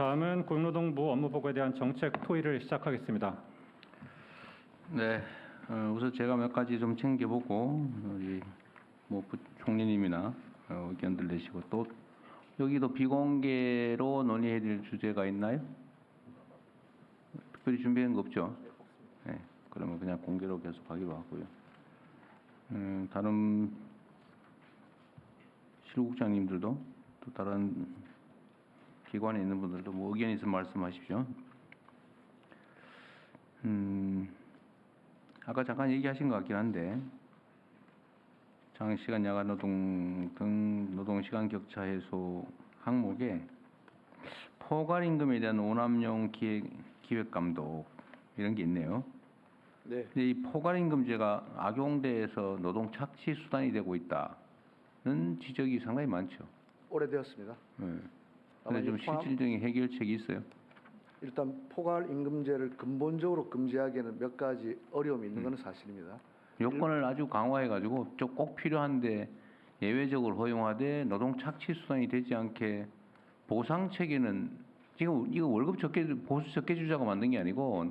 다음은 고용노동부 업무보고에 대한 정책 토의를 시작하겠습니다. 네, 어, 우선 제가 몇 가지 좀 챙겨보고 우리 뭐 부총리님이나 어, 의견들 내시고 또 여기도 비공개로 논의해야 될 주제가 있나요? 특별히 준비한 거 없죠? 네, 그러면 그냥 공개로 계속 하기로 하고요. 음, 다른 실국장님들도 또 다른 기관에 있는 분들도 뭐 의견 있으면 말씀하십시오. 음, 아까 잠깐 얘기하신 것 같긴 한데 장시간 야간 노동 등 노동 시간 격차 해소 항목에 포괄 임금에 대한 오남용 기획 기획 감독 이런 게 있네요. 네, 이 포괄 임금제가 악용돼서 노동 착취 수단이 되고 있다는 지적이 상당히 많죠. 오래되었습니다. 네. 근데 좀이 포함- 실질적인 해결책이 있어요. 일단 포괄 임금제를 근본적으로 금지하기에는 몇 가지 어려움이 있는 것은 사실입니다. 요건을 아주 강화해가지고 좀꼭 필요한데 예외적으로 허용하되 노동 착취 수단이 되지 않게 보상 체계는 지금 이거 월급 적게 보수 적게 주자고 만든 게 아니고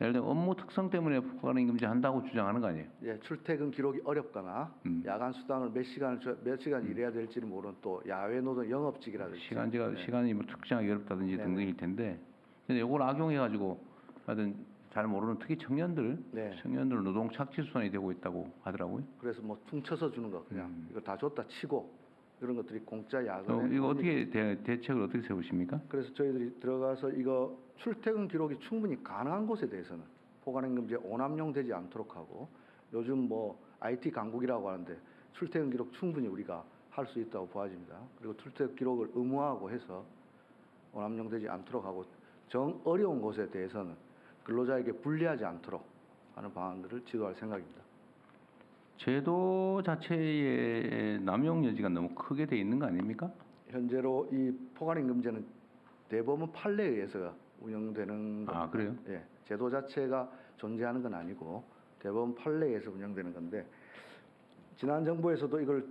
예를 들어 업무 특성 때문에 포괄임금제 한다고 주장하는 거 아니에요? 예, 출퇴근 기록이 어렵거나 음. 야간 수당을 몇 시간을 줘- 몇 시간 일해야 될지를 모르는 또 야외 노동 영업직이라든지 시간제가 네. 시간이 뭐 특정하기 어렵다든지 네네. 등등일 텐데 근데 이걸 악용해 가지고 하여튼 잘 모르는 특히 청년들 네. 청년들 노동 착취 수단이 되고 있다고 하더라고요. 그래서 뭐 퉁쳐서 주는 거 그냥 음. 이거 다 줬다 치고 이런 것들이 공짜 어, 야근에 이거 어떻게 대, 대책을 어떻게 세우십니까? 그래서 저희들이 들어가서 이거 출퇴근 기록이 충분히 가능한 곳에 대해서는 포괄임금제 오남용 되지 않도록 하고 요즘 뭐 IT 강국이라고 하는데 출퇴근 기록 충분히 우리가 할 수 있다고 보아집니다. 그리고 출퇴근 기록을 의무화하고 해서 오남용 되지 않도록 하고 정 어려운 곳에 대해서는 근로자에게 불리하지 않도록 하는 방안들을 지도할 생각입니다. 제도 자체에 남용 여지가 너무 크게 돼 있는 거 아닙니까? 현재로 이 포괄임금제는 대법원 판례에 의해서 운영되는 겁니다. 아, 그래요? 예, 제도 자체가 존재하는 건 아니고 대법원 판례에서 운영되는 건데 지난 정부에서도 이걸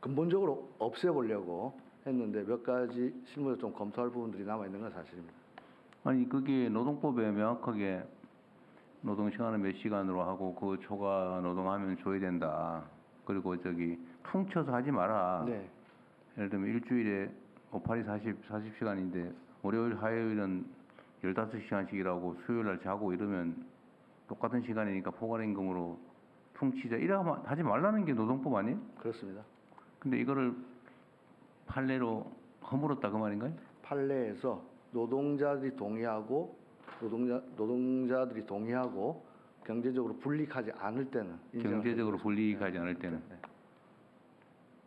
근본적으로 없애보려고 했는데 몇 가지 실무에 좀 검토할 부분들이 남아 있는 건 사실입니다. 아니 그게 노동법에 명확하게 노동 시간을 몇 시간으로 하고 그 초과 노동하면 줘야 된다. 그리고 저기 퉁쳐서 하지 마라. 네, 예를 들면 일주일에 58이 40 40시간인데 월요일 화요일은 15시간씩 일하고 수요일 날 자고 이러면 똑같은 시간이니까 포괄임금으로 퉁치자 이러면 하지 말라는 게 노동법 아니에요? 그렇습니다. 근데 이거를 판례로 허물었다 그 말인가요? 판례에서 노동자들이 동의하고 노동자 노동자들이 동의하고 경제적으로 불리하지 않을 때는 경제적으로 해주고 불리익하지 않을 때는. 네.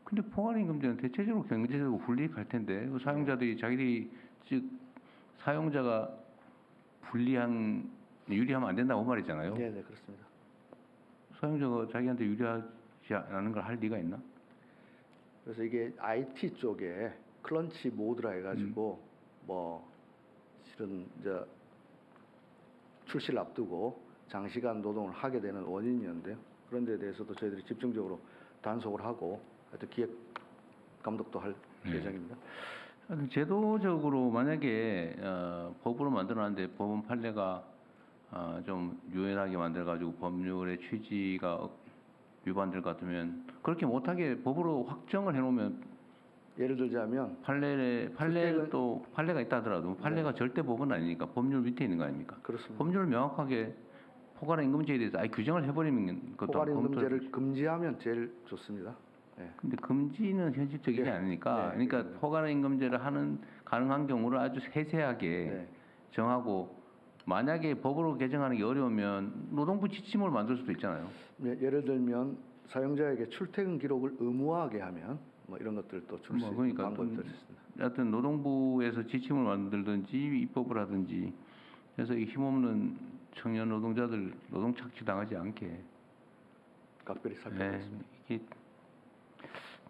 근데 포괄임금제는 대체적으로 경제적으로 불리익할 텐데 그 사용자들이 자기들이 즉 사용자가 불리한 유리하면 안 된다고 그 말이잖아요. 네, 네, 그렇습니다. 사용자가 자기한테 유리하지 않은 걸 할 리가 있나? 그래서 이게 IT 쪽에 클런치 모드라 해가지고 뭐 실은 이제 출시를 앞두고 장시간 노동을 하게 되는 원인이었는데요. 그런 데에 대해서도 저희들이 집중적으로 단속을 하고 하여튼 기획 감독도 할 네. 예정입니다. 제도적으로 만약에 어, 법으로 만들어놨는데 법원 판례가 어, 좀 유연하게 만들어가지고 법률의 취지가 어, 위반될 것 같으면 그렇게 못하게 법으로 확정을 해놓으면 예를 들자면 판례 판례 출퇴근- 또 판례가 있다 하더라도 판례가 절대 법은 아니니까 법률 밑에 있는 거 아닙니까? 그렇습니다. 법률을 명확하게 포괄 임금제에 대해서 아예 규정을 해버리면 그것도 포괄 임금제를 금지하면 제일 좋습니다. 예. 근데 금지는 현실적이지 네. 않으니까 네, 그러니까. 포괄 임금제를 하는 가능한 경우를 아주 세세하게 네. 정하고 만약에 법으로 개정하는 게 어려우면 노동부 지침을 만들 수도 있잖아요. 예, 예를 들면 사용자에게 출퇴근 기록을 의무화하게 하면 뭐 이런 것들도 줄수 뭐 그러니까 방법들이 좀- 있습니다. 하여튼 노동부에서 지침을 만들든지 입법을 하든지 해서 이 힘없는 청년 노동자들 노동 착취 당하지 않게 각별히 네, 살펴보겠습니다. 이게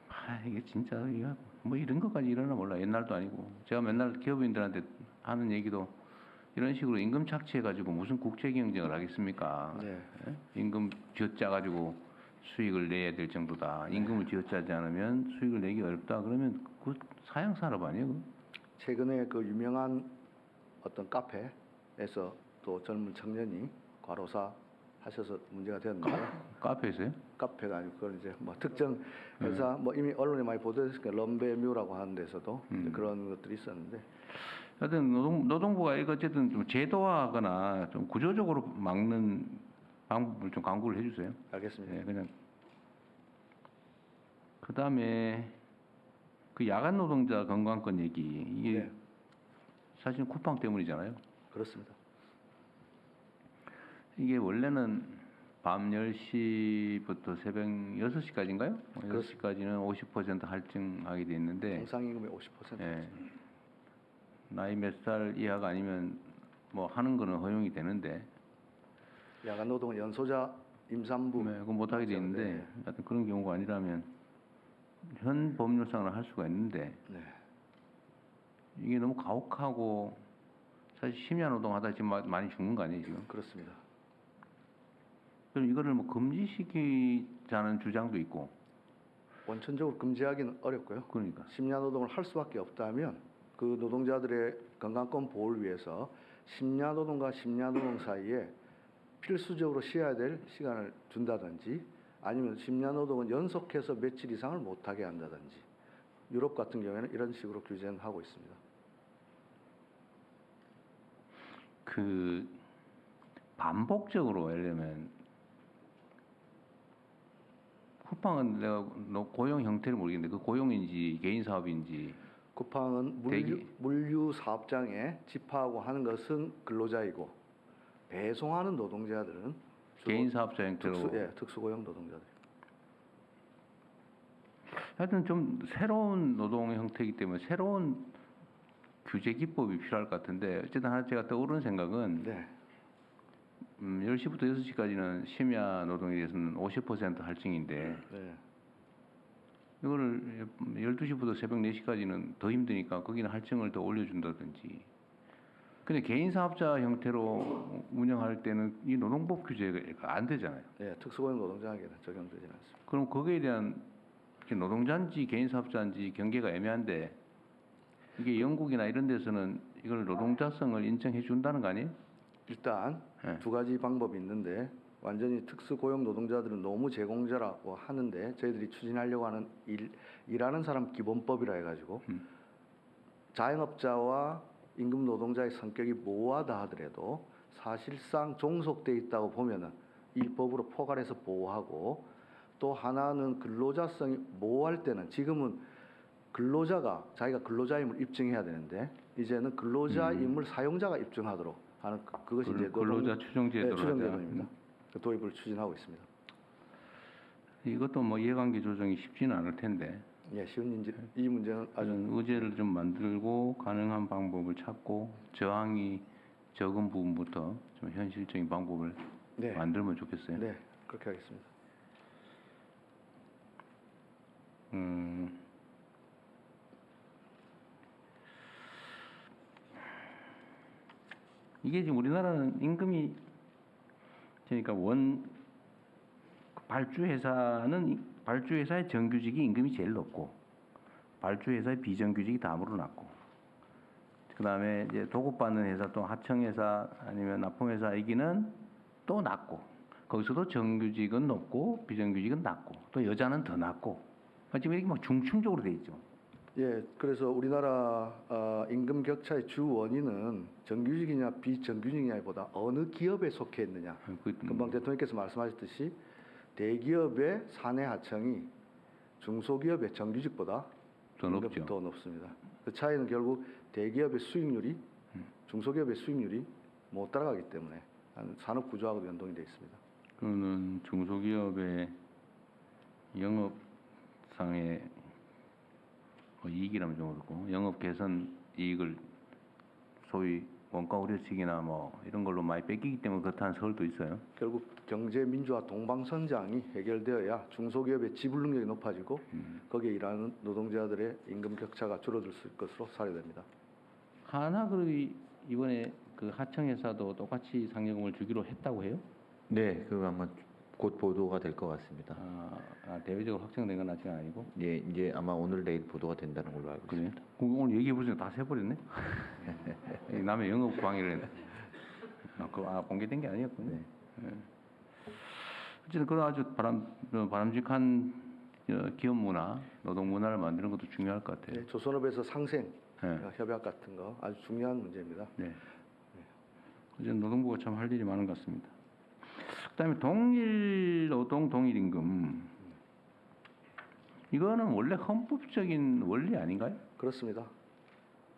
아 이게 진짜 이거 뭐 이런 것까지 일어나 몰라 옛날도 아니고 제가 맨날 기업인들한테 하는 얘기도 이런 식으로 임금 착취해 가지고 무슨 국제 경쟁을 하겠습니까? 네. 예? 임금 쥐어짜 가지고 수익을 내야 될 정도다. 임금을 쥐어짜지 않으면 수익을 내기 어렵다. 그러면 그 사양 산업 아니에요? 그거? 최근에 그 유명한 어떤 카페에서 또 젊은 청년이 과로사 하셔서 문제가 되었는데요. 카페에서요? 카페가 아니고 그건 이제 뭐 특정 회사 뭐 이미 언론에 많이 보도됐으니까 럼베뮤라고 하는 데서도 이제 그런 것들이 있었는데 하여튼 노동, 노동부가 이거 어쨌든 좀 제도화하거나 좀 구조적으로 막는 방법을 좀 강구를 해주세요. 알겠습니다. 네, 그냥 그 다음에 그 야간 노동자 건강권 얘기 이게 네. 사실 쿠팡 때문이잖아요. 그렇습니다. 이게 원래는 밤 10시부터 새벽 6시까지인가요? 그렇습니다. 6시까지는 50% 할증하게 돼 있는데 정상임금의 50%. 예. 나이 몇 살 이하가 아니면 뭐 하는 거는 허용이 되는데 야간 노동은 연소자 임산부 네, 그건 못 하게 돼 있는데 네. 하여튼 그런 경우가 아니라면 현 법률상으로 할 수가 있는데 네. 이게 너무 가혹하고 사실 심야 노동하다 지금 마- 많이 죽는 거 아니에요 지금? 그렇습니다. 그럼 이거를 뭐 금지시키자는 주장도 있고 원천적으로 금지하기는 어렵고요. 그러니까 심야 노동을 할 수밖에 없다면 그 노동자들의 건강권 보호를 위해서 심야 노동과 심야 노동 사이에 필수적으로 쉬어야 될 시간을 준다든지 아니면 심야 노동은 연속해서 며칠 이상을 못하게 한다든지 유럽 같은 경우에는 이런 식으로 규제는 하고 있습니다. 그 반복적으로 예를 들면 쿠팡은 내가 너 고용 형태를 모르겠는데 그 고용인지 개인 사업인지 쿠팡은 물류. 물류 사업장에 집하고 하는 것은 근로자이고 배송하는 노동자들은 개인 사업자 형태로 특수, 예, 특수고용 노동자들. 하여튼 좀 새로운 노동 형태이기 때문에 새로운 규제 기법이 필요할 것 같은데 어쨌든 하나 제가 떠오르는 생각은 네, 음, 10시부터 6시까지는 심야 노동에 대해서는 50% 할증인데 네, 이거를 12시부터 새벽 4시까지는 더 힘드니까 거기는 할증을 더 올려준다든지 근데 개인 사업자 형태로 운영할 때는 이 노동법 규제가 안 되잖아요. 네, 특수고용 노동자에게는 적용되지는 않습니다. 그럼 거기에 대한 노동자인지 개인 사업자인지 경계가 애매한데 이게 영국이나 이런 데서는 이걸 노동자성을 인정해 준다는 거 아니에요? 일단 네. 두 가지 방법이 있는데 완전히 특수고용 노동자들은 노무 제공자라고 하는데 저희들이 추진하려고 하는 일, 일하는 사람 기본법이라 해가지고 음. 자영업자와 임금 노동자의 성격이 모호하다 하더라도 사실상 종속돼 있다고 보면은 이 법으로 포괄해서 보호하고 또 하나는 근로자성이 모호할 때는 지금은 근로자가 자기가 근로자임을 입증해야 되는데 이제는 근로자임을 사용자가 입증하도록 하는 그- 그것이 이제 음. 근로자 추정 네. 제도입니다. 그 도입을 추진하고 있습니다. 이것도 뭐 이해관계 조정이 쉽지는 않을 텐데 예, 쉬운 문제, 이 문제는 아주 아주 의제를 좀 만들고 가능한 방법을 찾고 저항이 적은 부분부터 좀 현실적인 방법을 네, 만들면 좋겠어요. 네 그렇게 하겠습니다. 음, 이게 지금 우리나라는 임금이 그러니까 원 발주 회사는 이- 발주 회사의 정규직이 임금이 제일 높고 발주 회사의 비정규직이 다음으로 낮고 그 다음에 이제 도급받는 회사 또 하청 회사 아니면 납품 회사 얘기는 또 낮고 거기서도 정규직은 높고 비정규직은 낮고 또 여자는 더 낮고 그러니까 지금 이렇게 막 중층적으로 돼 있죠. 예, 그래서 우리나라 어, 임금 격차의 주 원인은 정규직이냐 비정규직이냐보다 어느 기업에 속해 있느냐. 그, 금방 대통령께서 말씀하셨듯이 대기업의 사내 하청이 중소기업의 정규직보다 더 높죠. 더 높습니다. 그 차이는 결국 대기업의 수익률이 중소기업의 수익률이 못 따라가기 때문에 한 산업 구조하고도 연동이 되어 있습니다. 그거는 중소기업의 영업상의 뭐 이익이라면 좀 그렇고 영업 개선 이익을 소위 원가 우려치기나 뭐 이런 걸로 많이 뺏기기 때문에 그렇다는 설도 있어요. 결국 경제 민주화 동방선장이 해결되어야 중소기업의 지불 능력이 높아지고 거기에 일하는 노동자들의 임금 격차가 줄어들 수 있을 것으로 사례됩니다. 하나 그룹이 이번에 그 하청 회사도 똑같이 상여금을 주기로 했다고 해요? 네, 그거 한번 곧 보도가 될 것 같습니다. 아, 아, 대외적으로 확정된 건 아직 아니고. 예, 이제 아마 오늘 내일 보도가 된다는 걸로 알고 그래요? 있습니다. 그 오늘 얘기해 보니까 다 세버렸네. 이 남의 영업 광해를 했네. 아, 그 아, 공개된 게 아니었군요. 네. 예. 어쨌든 그런 아주 바람 어, 바람직한 어, 기업 문화, 노동 문화를 만드는 것도 중요할 것 같아요. 네, 조선업에서 상생 예. 협약 같은 거 아주 중요한 문제입니다. 네. 어쨌든 노동부가 참 할 일이 많은 것 같습니다. 그다음에 동일 노동 동일 임금 이거는 원래 헌법적인 원리 아닌가요? 그렇습니다.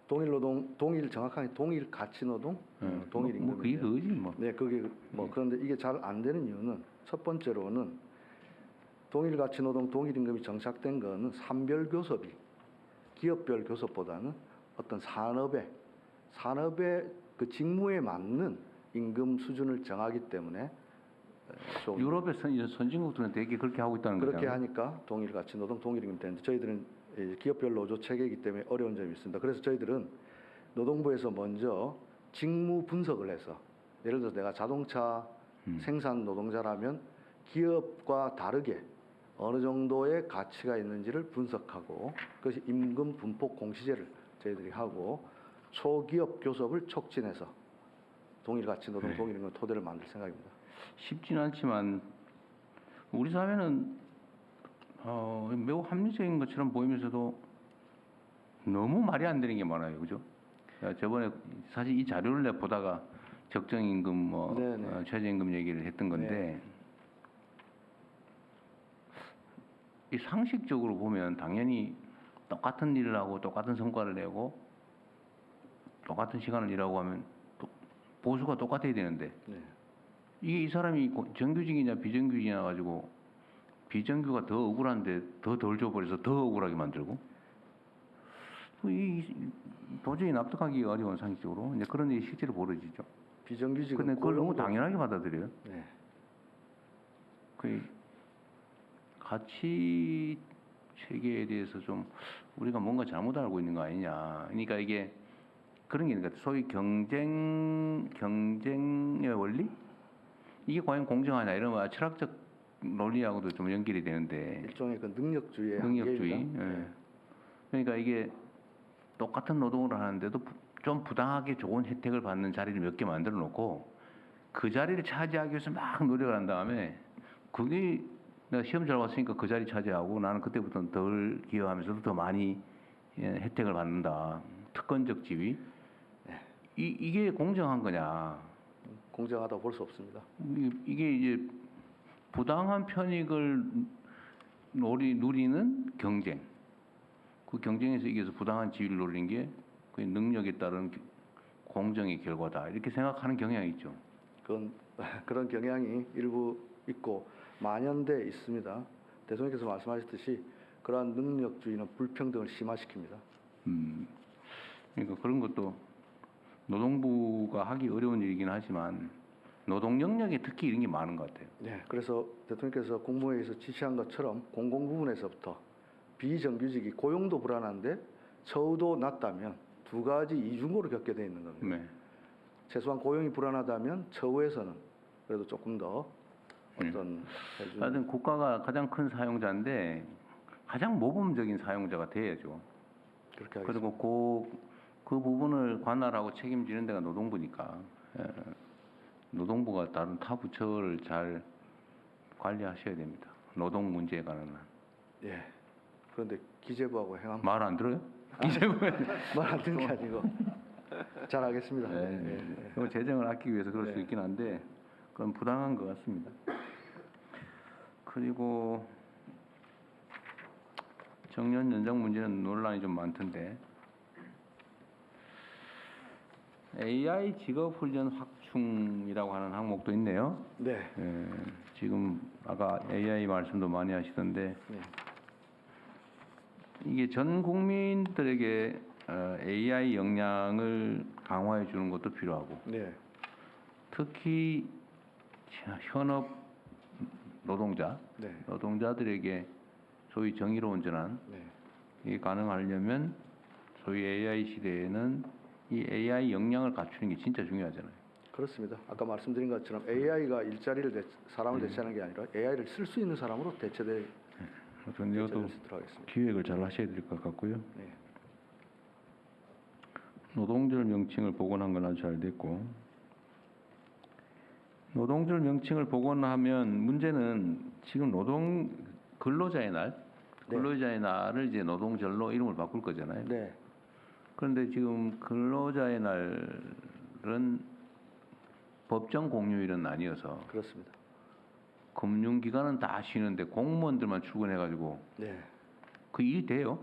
동일 노동, 동일 정확하게 동일 가치 노동, 어, 예. 동일 뭐, 뭐 그게 임금. 그거지 뭐. 네, 그게 뭐 그런데 이게 잘 안 되는 이유는 첫 번째로는 동일 가치 노동, 동일 임금이 정착된 거는 산별 교섭이 기업별 교섭보다는 어떤 산업의 산업의 그 직무에 맞는 임금 수준을 정하기 때문에 에, 좀 유럽의 선, 선진국들은 되게 그렇게 하고 있다는 그렇게 거죠. 하니까 동일 가치 노동 동일 임금 되는데 저희들은 이제 기업별 노조 체계이기 때문에 어려운 점이 있습니다. 그래서 저희들은 노동부에서 먼저 직무 분석을 해서 예를 들어서 내가 자동차 음. 생산 노동자라면 기업과 다르게 어느 정도의 가치가 있는지를 분석하고 그것이 임금 분폭 공시제를 저희들이 하고 초기업 교섭을 촉진해서 동일 가치 노동 네. 동일 임금 토대를 만들 생각입니다. 쉽지는 않지만 우리 사회는 어, 매우 합리적인 것처럼 보이면서도 너무 말이 안 되는 게 많아요, 그죠? 야, 저번에 사실 이 자료를 내 보다가 적정임금, 뭐 네네. 어, 최저임금 얘기를 했던 건데 이 상식적으로 보면 당연히 똑같은 일을 하고 똑같은 성과를 내고 똑같은 시간을 일하고 하면 또 보수가 똑같아야 되는데 네. 이게 이 사람이 고- 정규직이냐 비정규직이냐 가지고 비정규가 더 억울한데 더 덜 줘버려서 더 억울하게 만들고 그 이, 이- 도저히 납득하기 어려운 상식적으로 이제 그런 일이 실제로 벌어지죠. 비정규직은 근데 그걸 너무 고용도- 당연하게 받아들여요. 네. 그 가치 체계에 대해서 좀 우리가 뭔가 잘못 알고 있는 거 아니냐. 그러니까 이게 그런 게 있는 것 같아요. 소위 경쟁 경쟁의 원리 이게 과연 공정하냐 이런 철학적 논리하고도 좀 연결이 되는데 일종의 그 능력주의. 한계입니다. 예. 네. 그러니까 이게 똑같은 노동을 하는데도 부- 좀 부당하게 좋은 혜택을 받는 자리를 몇 개 만들어 놓고 그 자리를 차지하기 위해서 막 노력을 한 다음에 그게 내가 시험 잘 봤으니까 그 자리 차지하고 나는 그때부터는 덜 기여하면서도 더 많이 예, 혜택을 받는다. 특권적 지위. 이, 이게 공정한 거냐. 공정하다고 볼 수 없습니다. 이- 이게 이제 부당한 편익을 노리, 누리는 경쟁. 그 경쟁에서 이겨서 부당한 지위를 노리는 게 그 능력에 따른 기- 공정의 결과다. 이렇게 생각하는 경향이 있죠. 그건 그런 경향이 일부 있고 만연돼 있습니다. 대통령께서 말씀하셨듯이 그러한 능력주의는 불평등을 심화시킵니다. 음, 그러니까 그런 것도 노동부가 하기 어려운 일이긴 하지만 노동 영역에 특히 이런 게 많은 것 같아요. 네, 그래서 대통령께서 국무회의에서 지시한 것처럼 공공 부분에서부터 비정규직이 고용도 불안한데 처우도 낮다면 두 가지 이중고를 겪게 돼 있는 겁니다. 네. 최소한 고용이 불안하다면 처우에서는 그래도 조금 더 네. 어떤 하여튼 국가가 가장 큰 사용자인데 가장 모범적인 사용자가 돼야죠. 그렇게 하겠습니다. 그리고 그, 그 부분을 관할하고 책임지는 데가 노동부니까 예, 노동부가 다른 타 부처를 잘 관리하셔야 됩니다. 노동 문제에 관한 예. 그런데 기재부하고 행안 말안 들어요? 기재부에 말안 듣는 게 아니고 잘 하겠습니다. 네, 네, 네. 네. 그 재정을 아끼기 위해서 그럴 수 네. 있긴 한데 그건 부당한 것 같습니다. 그리고 정년 연장 문제는 논란이 좀 많던데 AI 직업 훈련 확충이라고 하는 항목도 있네요. 네. 예, 지금 아까 AI 말씀도 많이 하시던데 네. 이게 전 국민들에게 어, AI 역량을 강화해 주는 것도 필요하고 네. 특히 현업 노동자 네. 노동자들에게 소위 정의로운 전환 네. 이게 가능하려면 소위 AI 시대에는 이 AI 역량을 갖추는 게 진짜 중요하잖아요. 그렇습니다. 아까 말씀드린 것처럼 AI가 일자리를 대, 사람을 대체하는 게 아니라 AI를 쓸 수 있는 사람으로 대체될 이것도 대체될 수 있도록 하겠습니다. 기획을 잘 하셔야 될 것 같고요. 네. 노동절 명칭을 복원한 건 아주 잘 됐고 노동절 명칭을 복원하면 문제는 지금 노동 근로자의 날 네. 근로자의 날을 이제 노동절로 이름을 바꿀 거잖아요. 네. 그런데 지금 근로자의 날은 법정 공휴일은 아니어서 그렇습니다. 금융기관은 다 쉬는데 공무원들만 출근해가지고 네. 그 일이 돼요?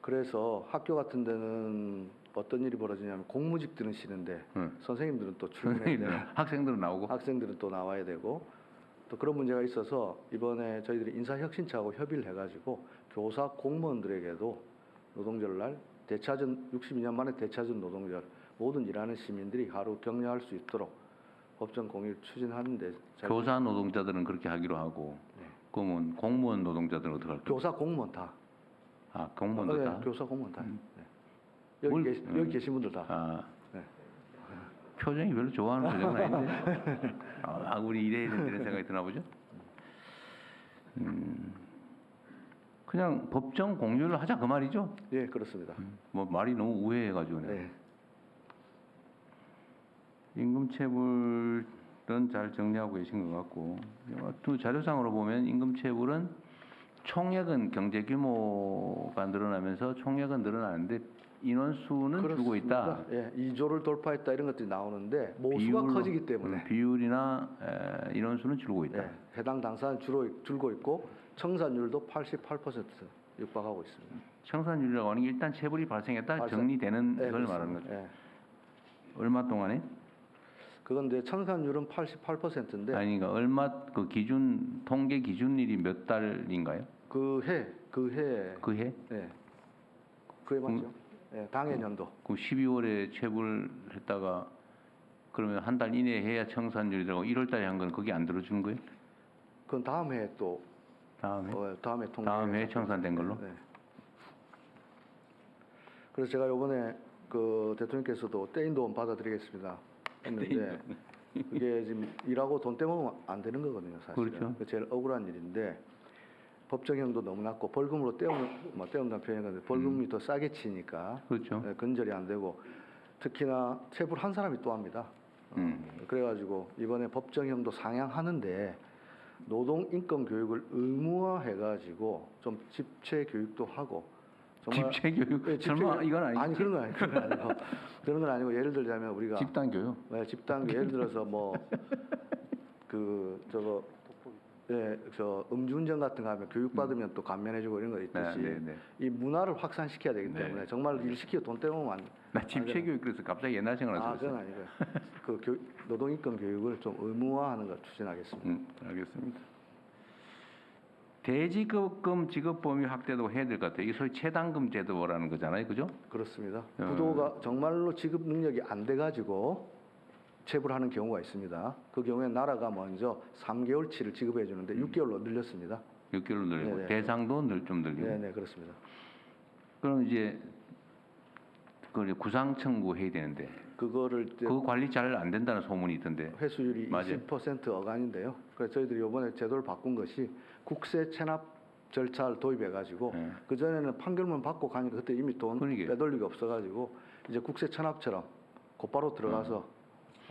그래서 학교 같은 데는 어떤 일이 벌어지냐면 공무직들은 쉬는데 응. 선생님들은 또 출근해야 돼요. 학생들은 나오고 학생들은 또 나와야 되고 또 그런 문제가 있어서 이번에 저희들이 인사혁신처하고 협의를 해가지고 교사 공무원들에게도 노동절 날 대차전 62년 만에 대차전 노동절 모든 일하는 시민들이 하루 격려할 수 있도록 법정 공휴일 추진하는데 잘- 교사 노동자들은 그렇게 하기로 하고 네. 그러면 공무원 노동자들은 어떻게 할까요? 교사 공무원 다 아 공무원도 네, 다? 교사 공무원 다 네. 여기, 뭘- 계시, 음. 여기 계신 분들 다 아 네. 표정이 별로 좋아하는 표정은 아닌데 아 우리 이래야 된다는 생각이 드나 보죠? 음 그냥 법정 공유를 하자 그 말이죠? 예 그렇습니다 뭐 말이 너무 우회해가지고 내가. 네. 임금체불은 잘 정리하고 계신 것 같고 또 자료상으로 보면 임금체불은 총액은 경제 규모가 늘어나면서 총액은 늘어나는데 인원수는 줄고 있다. 그렇습니다. 예, 2조를 돌파했다 이런 것들이 나오는데 모수가 비율로- 커지기 때문에 음, 비율이나 에, 인원수는 줄고 있다. 네, 해당 당사는 주로 줄고 있고 청산율도 88% 육박하고 있습니다. 청산율이라고 하는 게 일단 체불이 발생했다 발생- 정리되는 네, 걸. 말하는 거죠. 예. 얼마 동안에? 그건데 청산율은 88%인데 아니 그러니까 얼마 그 기준 통계 기준일이 몇 달인가요? 그 해, 그 해, 그 해? 예, 그해 맞죠? 예, 당해년도. 그 12월에 체불했다가 그러면 한 달 이내에 해야 청산율이라고 1월 달에 한 건 거기 안 들어주는 거예요? 그건 다음 해에 또 다음에? 어, 다음에 통계. 다음 해에 청산된 걸로? 네. 그래서 제가 이번에 그 대통령께서도 떼인 돈 받아드리겠습니다 했는데 그게 지금 일하고 돈 떼먹으면 안 되는 거거든요 사실은. 그렇죠. 제일 억울한 일인데 법정형도 너무 낮고 벌금으로 떼우는 뭐 떼운다는 표현이 건데 벌금이 음. 더 싸게 치니까 그렇죠. 네, 근절이 안 되고 특히나 체불 한 사람이 또 합니다. 어, 음. 그래가지고 이번에 법정형도 상향하는데 노동 인권 교육을 의무화해가지고 좀 집체 교육도 하고 집체 교육? 네, 집체 설마 교육- 이건 아니지? 아니 그런 건 아니 그런 건 아니고 그런 건 아니고 예를 들자면 우리가 집단 교육? 네, 집단 예를 들어서 뭐 그 저거 예, 저 음주운전 같은 거 하면 교육 받으면 또 감면해주고 이런 거 있듯이 네, 네, 네. 이 문화를 확산시켜야 되기 네. 때문에 정말 일 시키고 돈안나 집체 교육 그래서 갑자기 옛날 생각을 아. 그건 아니고요. 그 교, 노동인권 교육을 좀 의무화하는 걸 추진하겠습니다. 음, 알겠습니다. 대지급금 지급 범위 확대도 해야 될 것 같아요. 이게 소위 체당금 제도라는 거잖아요, 그죠? 그렇습니다. 어. 부도가 정말로 지급 능력이 안 돼가지고 체불 하는 경우가 있습니다. 그 경우에 나라가 먼저 3개월치를 지급해 주는데 6개월로 늘렸습니다. 6개월 늘리고 네네. 대상도 늘 좀 늘리고. 네, 네, 그렇습니다. 그럼 이제 그 구상 청구해야 되는데 그거를 그 관리 잘 안 된다는 소문이 있던데. 회수율이 맞아요. 20% 어간인데요. 그래서 저희들이 이번에 제도를 바꾼 것이 국세 체납 절차를 도입해 가지고 네. 그 전에는 판결만 받고 가니까 그때 이미 돈 그러게. 빼돌리기 없어 가지고 이제 국세 체납처럼 곧바로 들어가서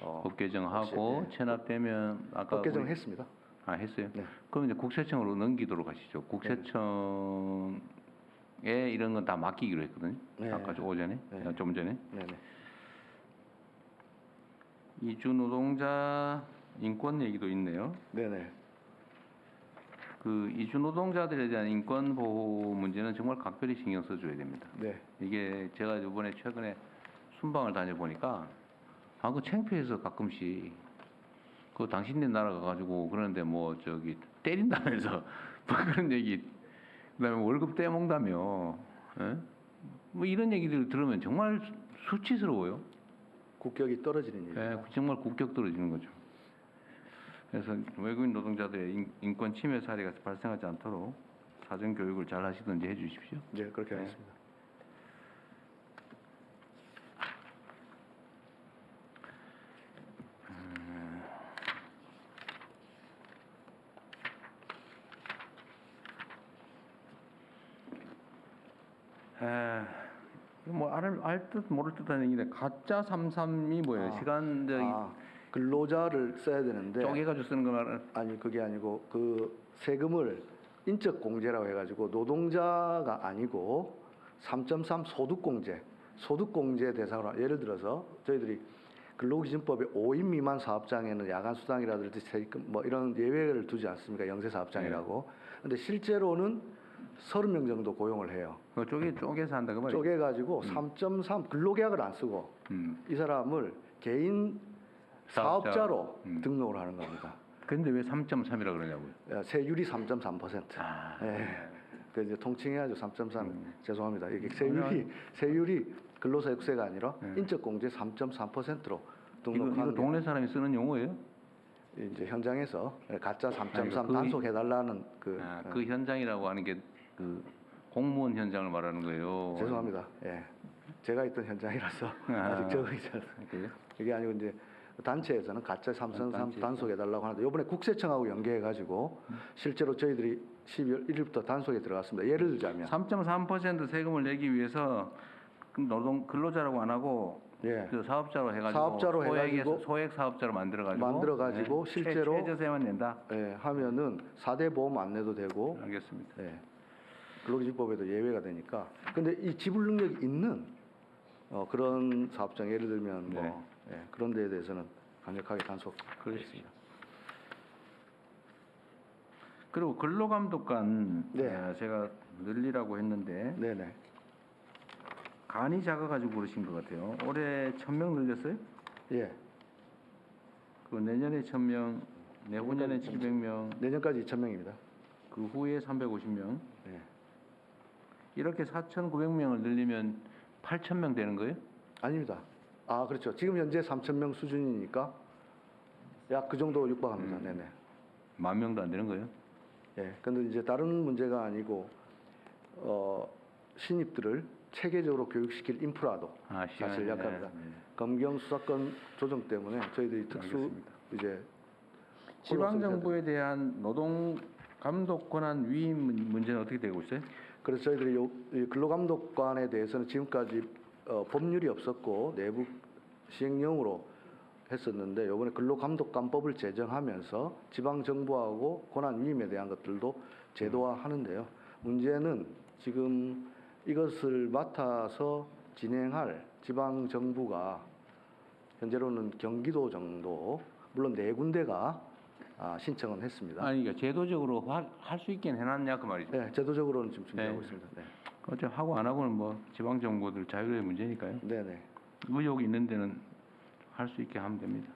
어, 법 개정하고 네. 체납되면 아까 법 개정을 우리- 했습니다. 아 했어요. 네. 그럼 이제 국세청으로 넘기도록 하시죠. 국세청에 이런 건 다 맡기기로 했거든요. 네. 아까 저 오전에, 네. 아, 좀 전에 네, 네. 이주 노동자 인권 얘기도 있네요. 네, 네. 그 이주 노동자들에 대한 인권 보호 문제는 정말 각별히 신경 써줘야 됩니다. 네. 이게 제가 이번에 최근에 순방을 다녀보니까 아, 그 창피해서 가끔씩 그 당신네 나라 가가지고 그러는데 뭐 저기 때린다면서 뭐 그런 얘기 그 다음에 월급 떼먹다며 예? 뭐 이런 얘기들 들으면 정말 수- 수치스러워요. 국격이 떨어지는 일입니다. 예, 정말 국격 떨어지는 거죠. 그래서 외국인 노동자들의 인- 인권 침해 사례가 발생하지 않도록 사전 교육을 잘 하시든지 해주십시오. 네, 그렇게 네. 하겠습니다. 뭐 알 듯 모를 듯한 얘기인데 가짜 삼삼이 뭐예요? 아, 시간적 아, 근로자를 써야 되는데 쪼개가지고 쓰는 거 말은 아니 그게 아니고 그 세금을 인적 공제라고 해가지고 노동자가 아니고 3.3 소득 공제, 소득 공제 대상으로 예를 들어서 저희들이 근로기준법에 5인 미만 사업장에는 야간 수당이라든지 세금 뭐 이런 예외를 두지 않습니까? 영세 사업장이라고. 근데 실제로는 30명 정도 고용을 해요. 그 쪼개 쪼개서 한다고 말이에요. 쪼개가지고 3.3 근로계약을 안 쓰고 음. 이 사람을 개인 사업자. 사업자로 음. 등록을 하는 겁니다. 근데 왜 3.3이라 그러냐고요? 야, 세율이 3.3%. 아. 예. 그 이제 통칭해야죠. 3.3. 음. 죄송합니다. 이게 세율이 세율이 근로사 육세가 아니라 네. 인적공제 3.3%로 이거, 등록한 이거 게 동네 사람이 쓰는 용어예요? 이제 현장에서 가짜 3.3그 단속해달라는 그, 아, 예. 그 현장이라고 하는 게 그 공무원 현장을 말하는 거예요. 죄송합니다. 예. 제가 있던 현장이라서 아. 아직 적응이 잘 그래요? 이게 아니고 이제 단체에서는 가짜 3.3 단체에서? 단속해달라고 하는데 이번에 국세청하고 연계해가지고 실제로 저희들이 12월 1일부터 단속에 들어갔습니다. 예를 들자면 3.3% 세금을 내기 위해서 그 노동 근로자라고 안 하고 예. 그 사업자로 해가지고 사업자로 해가지고 소액 사업자로 만들어가지고 만들어가지고 네, 실제로- 최, 최저세만 낸다. 예, 하면은 4대 보험 안 내도 되고 알겠습니다. 예. 근로기준법에도 예외가 되니까. 근데 이 지불 능력이 있는 어, 그런 사업장 예를 들면 뭐 네. 예, 그런 데에 대해서는 강력하게 단속하겠습니다. 그리고 근로감독관 네. 어, 제가 늘리라고 했는데 네네. 간이 작아가지고 그러신 것 같아요. 올해 1000명 늘렸어요? 예. 그 내년에 1000명, 내후년에 700명, 내년까지 2천 명입니다. 그 후에 350명. 예. 이렇게 4,900명을 늘리면 8,000명 되는 거예요? 아닙니다. 아 그렇죠. 지금 현재 3천 명 수준이니까 약 그 정도 육박합니다. 음. 네네. 만 명도 안 되는 거예요? 예. 근데 이제 다른 문제가 아니고 어, 신입들을 체계적으로 교육시킬 인프라도 아, 사실 시간이- 약합니다. 네, 네. 검경 수사권 조정 때문에 저희들이 특수 알겠습니다. 이제 지방 정부에 대한 노동 감독 권한 위임 문- 문제는 어떻게 되고 있어요? 그래서 저희들이 요, 이 근로감독관에 대해서는 지금까지 어, 법률이 없었고 내부 시행령으로 했었는데 이번에 근로감독관법을 제정하면서 지방 정부하고 권한 위임에 대한 것들도 제도화하는데요. 문제는 지금 이것을 맡아서 진행할 지방 정부가 현재로는 경기도 정도 물론 네 군데가 아, 신청은 했습니다. 아니, 그러니까 제도적으로 할 수 있긴 해놨냐 그 말이죠. 네, 제도적으로는 지금 준비하고 네. 있습니다. 네. 어차피 하고 안 하고는 뭐 지방 정부들 자율의 문제니까요. 네, 네. 의혹이 있는 데는 할 수 있게 하면 됩니다.